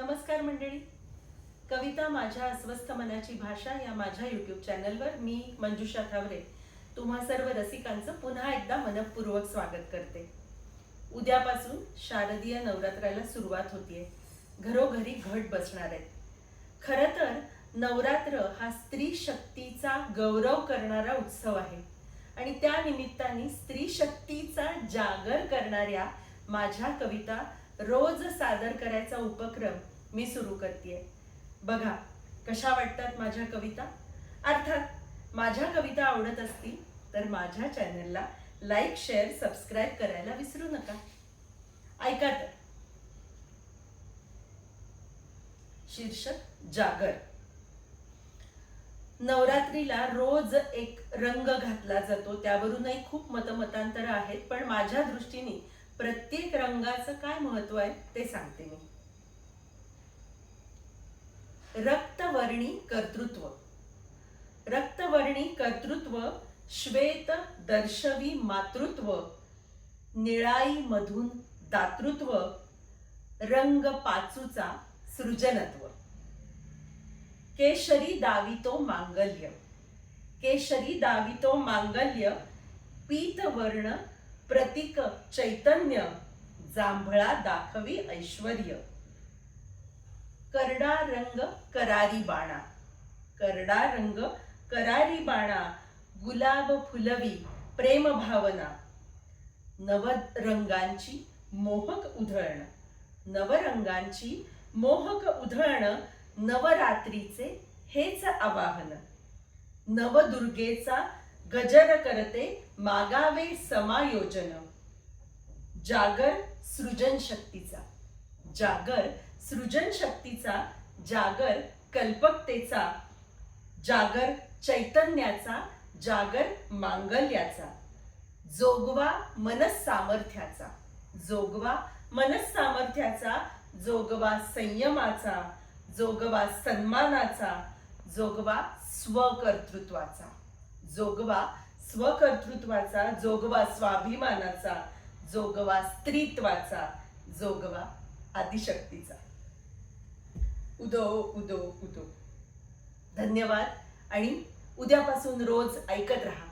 नमस्कार मंडळी. कविता माझ्या अस्वस्थ मनाची भाषा या माझ्या यूट्यूब चॅनलवर मी मंजुषा थावरे तुम्हा सर्व रसिकांचं पुन्हा एकदा मनपूर्वक स्वागत करते. उद्यापासून शारदीय नवरात्राला सुरुवात होतीये. घरोघरी घट बसणार आहेत. खरं तर नवरात्र हा स्त्री शक्तीचा गौरव करणारा उत्सव आहे. आणि त्या निमित्ताने स्त्री शक्तीचा जागर करणाऱ्या माझ्या कविता रोज सादर करायचा उपक्रम मी सुरू करते बघा कशा वाटतात माझ्या कविता? अर्थात माझ्या कविता आवडत असतील तर माझ्या चॅनलला लाईक शेअर सबस्क्राईब करायला विसरू नका. ऐका तर. शीर्षक जागर. नवरात्रीला रोज एक रंग घातला जातो. त्यावरूनही खूप मतमतांतर आहेत पण माझ्या दृष्टीने प्रत्येक रंगाचं काय महत्त्व आहे ते सांगते मी. रक्तवर्णी कर्तृत्व. रक्तवर्णी कर्तृत्व श्वेत दर्शवी मातृत्व निळाई मधून दातृत्व रंग पाचूचा सृजनत्व. केशरी दावितो मांगल्य. केशरी दावितो मांगल्य पीतवर्ण प्रतीक चैतन्य जांभळा दाखवी ऐश्वर्य. करडा रंग करारी बाणा. करडा रंग करारी बाणा गुलाब फुलवी प्रेम भावना. नव रंगांची मोहक उधळण. नवरंगांची मोहक उधळण नवरात्रीचे हेच आवाहन. नवदुर्गेचा गजर करते मागावे समायोजन. जागर सृजन शक्तीचा. जागर सृजन शक्तीचा जागर कल्पकतेचा जागर चैतन्याचा जागर मांगल्याचा. जोगवा मनस सामर्थ्याचा जोगवा मनस सामर्थ्याचा जोगवा संयमाचा जोगवा सन्मानाचा जोगवा स्वकर्तृत्वाचा. जोगवा स्वकर्तृत्वाचा जोगवा स्वाभिमानाचा जोगवा स्त्रीत्वाचा जोगवा आदिशक्तीचा. उदो उदो उदो. धन्यवाद आणि उद्यापासून रोज ऐकत राहा.